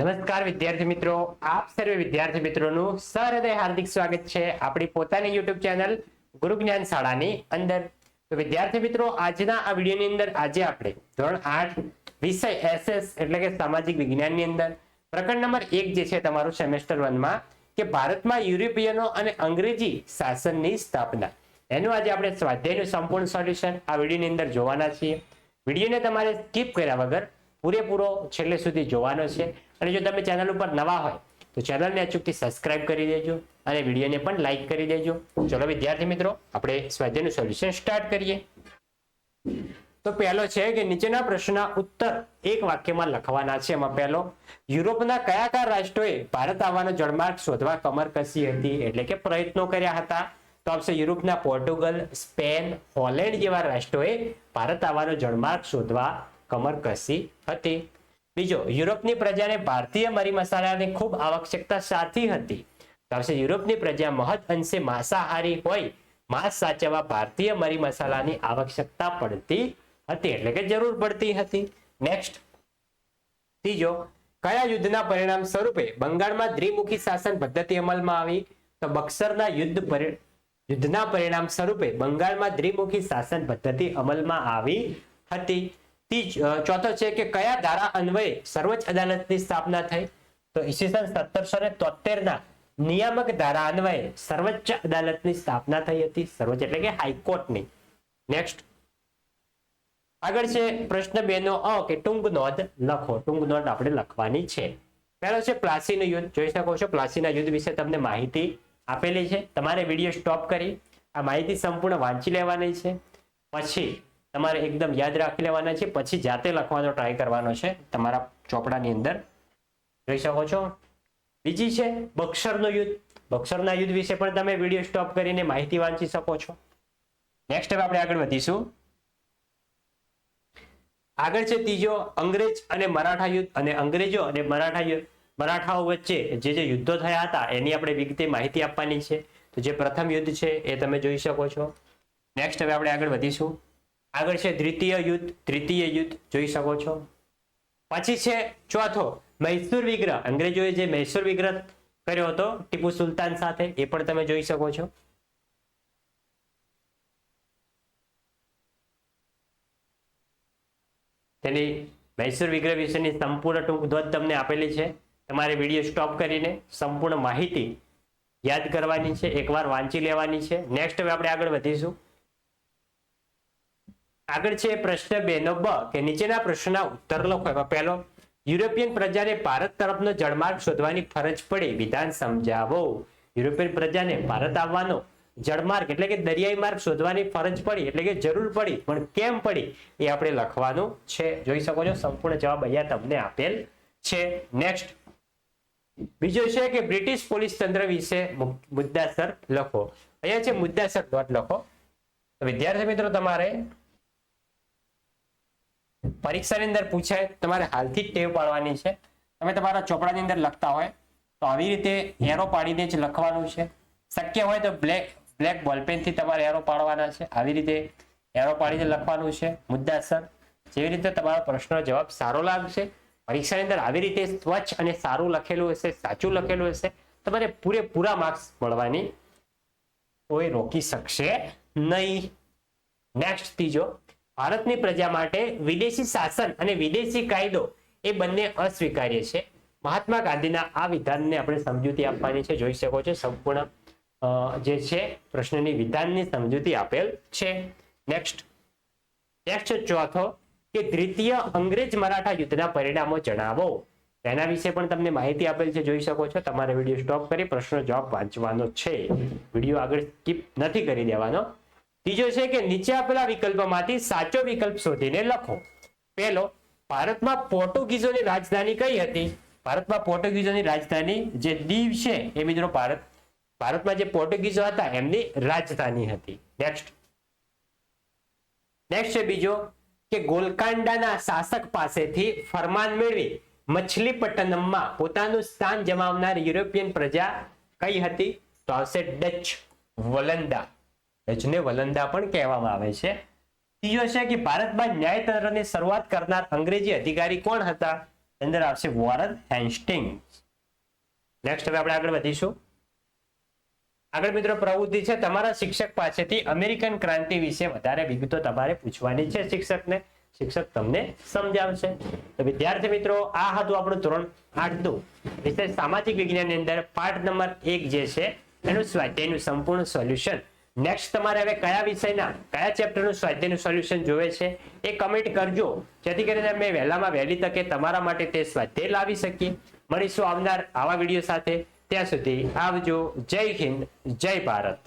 નમસ્કાર, વિદ્યાર્થી મિત્રો. આપ સર્વે વિદ્યાર્થી મિત્રોનું સહૃદય હાર્દિક સ્વાગત છે આપણી પોતાની યુટ્યુબ ચેનલ ગુરુ જ્ઞાન શાળાની અંદર. તો વિદ્યાર્થી મિત્રો, આજના આ વિડીયોની અંદર આજે આપણે ધોરણ આઠ વિષય એસએસ એટલે કે સામાજિક વિજ્ઞાનની અંદર પ્રકરણ નંબર એક જે છે તમારું સેમેસ્ટર વનમાં કે ભારતમાં યુરોપિયનો અને અંગ્રેજી શાસનની સ્થાપના. એનું આજે આપણે સ્વાધ્યાયનું સંપૂર્ણ સોલ્યુશન આ વિડીયોની અંદર જોવાના છીએ. વિડીયોને તમારે સ્કીપ કર્યા વગર પૂરેપૂરો છેલ્લે સુધી જોવાનો છે. અને જો તમે ચેનલ ઉપર નવા હોય, તો ચેનલને અચૂકથી સબસ્ક્રાઇબ કરી દેજો અને વિડીયોને પણ લાઈક કરી દેજો. ચલો વિદ્યાર્થી મિત્રો, આપણે સ્વાધ્યાયનું સોલ્યુશન સ્ટાર્ટ કરીએ. તો પહેલો છે કે નીચેના પ્રશ્નના ઉત્તર એક વાક્યમાં લખવાના છે એમાં પહેલો, યુરોપના કયા કયા રાષ્ટ્રોએ ભારત આવવાનો જળમાર્ગ શોધવા કમર કસી હતી? એટલે કે પ્રયત્નો કર્યા હતા. તો આવશે યુરોપના પોર્ટુગલ, સ્પેન, હોલેન્ડ જેવા રાષ્ટ્રોએ ભારત આવવાનો જળમાર્ગ શોધવા કમર કસી હતી. બીજો, યુરોપની પ્રજાને ભારતીય મરી મસાલાની ખૂબ આવશ્યકતા સાથી હતી. તો આવશે, યુરોપની પ્રજા મહદ અંશે માંસાહારી હોય, માંસ સાચવવા ભારતીય મરી મસાલાની આવશ્યકતા પડતી હતી, એટલે કે જરૂર પડતી હતી. નેક્સ્ટ ત્રીજો, કયા યુદ્ધના પરિણામ સ્વરૂપે બંગાળમાં દ્વિમુખી શાસન પદ્ધતિ અમલમાં આવી? તો બક્સરના યુદ્ધ યુદ્ધના પરિણામ સ્વરૂપે બંગાળમાં દ્વિમુખી શાસન પદ્ધતિ અમલમાં આવી હતી. ચોથો છે કે કયા ધારા અન્વયે સર્વોચ્ચ અદાલતની સ્થાપના થઈ? તો ઈસવીસન સત્તરસો ને તોતેર ના નિયામક ધારા અન્વયે સર્વોચ્ચ અદાલતની સ્થાપના થઈ હતી. સર્વોચ્ચ એટલે કે હાઈકોર્ટની. નેક્સ્ટ આગળ છે પ્રશ્ન બે નો અ, કે ટૂંક નોંધ લખો. ટૂંક નોંધ આપણે લખવાની છે. પહેલો છે પ્લાસીનું યુદ્ધ. જોઈ શકો છો પ્લાસીના યુદ્ધ વિશે તમને માહિતી આપેલી છે. તમારે વીડિયો સ્ટોપ કરી. આ માહિતી સંપૂર્ણ વાંચી લેવાની છે. પછી તમારે એકદમ યાદ રાખી લેવાના છે. પછી જાતે લખવાનો ટ્રાય કરવાનો છે. તમારા ચોપડાની અંદર. જોઈ શકો છો? બીજી છે બક્સરનું યુદ્ધ. બક્સરના યુદ્ધ વિશે પણ તમે વીડિયો સ્ટોપ કરીને માહિતી વાંચી શકો છો. નેક્સ્ટ આપણે આગળ વધીશું. આગળ છે ત્રીજો અંગ્રેજ અને મરાઠા યુદ્ધ. અને અંગ્રેજો અને મરાઠા મરાઠાઓ વચ્ચે જે જે યુદ્ધો થયા હતા, એની આપણે વિગતે માહિતી આપવાની છે. તો જે પ્રથમ યુદ્ધ છે એ તમે જોઈ શકો છો. નેક્સ્ટ હવે આપણે આગળ વધીશું. આગળ છે દ્વિતીય યુદ્ધ, તૃતીય યુદ્ધ, જોઈ શકો છો. પછી છે ચોથો, મૈસૂર વિગ્રહ. અંગ્રેજોએ જે મૈસૂર વિગ્રહ કર્યો હતો, ટીપુ સુલતાન સાથે, એ પણ તમે જોઈ શકો છો. તેની મૈસૂર વિગ્રહ વિશેની સંપૂર્ણ ટૂંક ધ્વજ તમને આપેલી છે. તમારે વીડિયો સ્ટોપ કરીને સંપૂર્ણ માહિતી યાદ કરવાની છે, એકવાર વાંચી લેવાની છે. નેક્સ્ટ હવે આપણે આગળ વધીશું. આગળ છે પ્રશ્ન બે. નો બ કે નીચેના પ્રશ્નના ઉત્તર લખો. એમાં પહેલો, યુરોપિયન પ્રજાને ભારત તરફનો જળમાર્ગ શોધવાની ફરજ પડી. વિધાન સમજાવો. યુરોપિયન પ્રજાને ભારત આવવાનો જળમાર્ગ એટલે કે દરિયાઈ માર્ગ શોધવાની ફરજ પડી, એટલે કે જરૂર પડી. પણ કેમ પડી? એ આપણે લખવાનું છે. જોઈ શકો છો, સંપૂર્ણ જવાબ અહીંયા તમને આપેલ છે. નેક્સ્ટ બીજો છે કે બ્રિટિશ પોલીસ તંત્ર વિશે મુદ્દાસર લખો. અહીંયા છે મુદ્દાસર ડોટ લખો. વિદ્યાર્થી મિત્રો, તમારે પરીક્ષાની અંદર પૂછાય, તમારે હાલથી જ ટેવ પાડવાની છે. તમે તમારા ચોપડાની અંદર લખતા હોય, તો આવી રીતે એરો પાડીને જ લખવાનું છે. શક્ય હોય તો બ્લેક બ્લેક બોલપેનથી તમારે એરો પાડવાના છે. આવી રીતે એરો પાડીને લખવાનું છે. મુદ્દાસર. જેવી રીતે તમારો પ્રશ્નનો જવાબ સારો લાગશે, પરીક્ષાની અંદર આવી રીતે સ્વચ્છ અને સારું લખેલું હશે, સાચું લખેલું હશે, તમારે પૂરેપૂરા માર્ક્સ મળવાની કોઈ રોકી શકશે નહીં. નેક્સ્ટ ત્રીજો. ભારતની પ્રજા માટે વિદેશી શાસન અને વિદેશી કાયદો એ બંને અસ્વીકાર્ય છે. મહાત્મા ગાંધીના આ વિધાનને આપણે સમજૂતી આપવાની છે. જોઈ શકો છો સંપૂર્ણ જે છે, પ્રશ્નની વિધાનની સમજૂતી આપેલ છે. નેક્સ્ટ નેક્સ્ટ ચોથો, કે દ્વિતીય અંગ્રેજ મરાઠા યુદ્ધના પરિણામો જણાવો. એના વિશે પણ તમને માહિતી આપેલ છે. જોઈ શકો છો. તમારે વીડિયો સ્ટોપ કરી પ્રશ્નો જવાબ વાંચવાનો છે. વીડિયો આગળ સ્કીપ નથી કરી દેવાનો. ત્રીજો છે કે નીચે આપેલા વિકલ્પમાંથી સાચો વિકલ્પ શોધીને લખો. પહેલો, ભારતમાં પોર્ટુગીઝોની રાજધાની કઈ હતી? ભારતમાં પોર્ટુગીઝોની રાજધાની જે દીવ છે, એ મિત્રો ભારત, ભારતમાં જે પોર્ટુગીઝો હતા, એમની રાજધાની હતી. નેક્સ્ટ નેક્સ્ટ છે બીજો, કે ગોલકાંડાના શાસક પાસેથી ફરમાન મેળવી મછલીપટ્ટનમમાં પોતાનું સ્થાન જમાવનાર યુરોપિયન પ્રજા કઈ હતી? તો આવશે ડચ, વલંદા. ડચને વલંદા પણ કહેવામાં આવે છે. ત્રીજો છે કે ભારતમાં ન્યાયતંત્રની શરૂઆત કરનાર અંગ્રેજી અધિકારી કોણ હતા? અંદર આવશે વોરન હેન્સ્ટિંગ. નેક્સ્ટ હવે આપણે આગળ વધીશું. આગળ મિત્રો પ્રવૃત્તિ છે, તમારા શિક્ષક પાસેથી અમેરિકન ક્રાંતિ વિશે વધારે વિગતો તમારે પૂછવાની છે શિક્ષકને. શિક્ષક તમને સમજાવશે. તો વિદ્યાર્થી મિત્રો, આ હતું આપણું ધોરણ આઠનું. વિષય સામાજિક વિજ્ઞાનની અંદર પાઠ નંબર એક જે છે, એનું સ્વાધ્યાયનું સંપૂર્ણ સોલ્યુશન. નેક્સ્ટ તમારે હવે કયા વિષયના, કયા ચેપ્ટરનું સ્વાધ્યાયનું સોલ્યુશન જોવે છે એ કમેન્ટ કરજો. જેથી કરીને અમે વહેલામાં વહેલી તકે તમારા માટે તે સ્વાધ્યાય લાવી શકીએ. મળીશું આવનાર આવા વીડિયો સાથે. ત્યાં સુધી આવજો. જય હિન્દ, જય ભારત.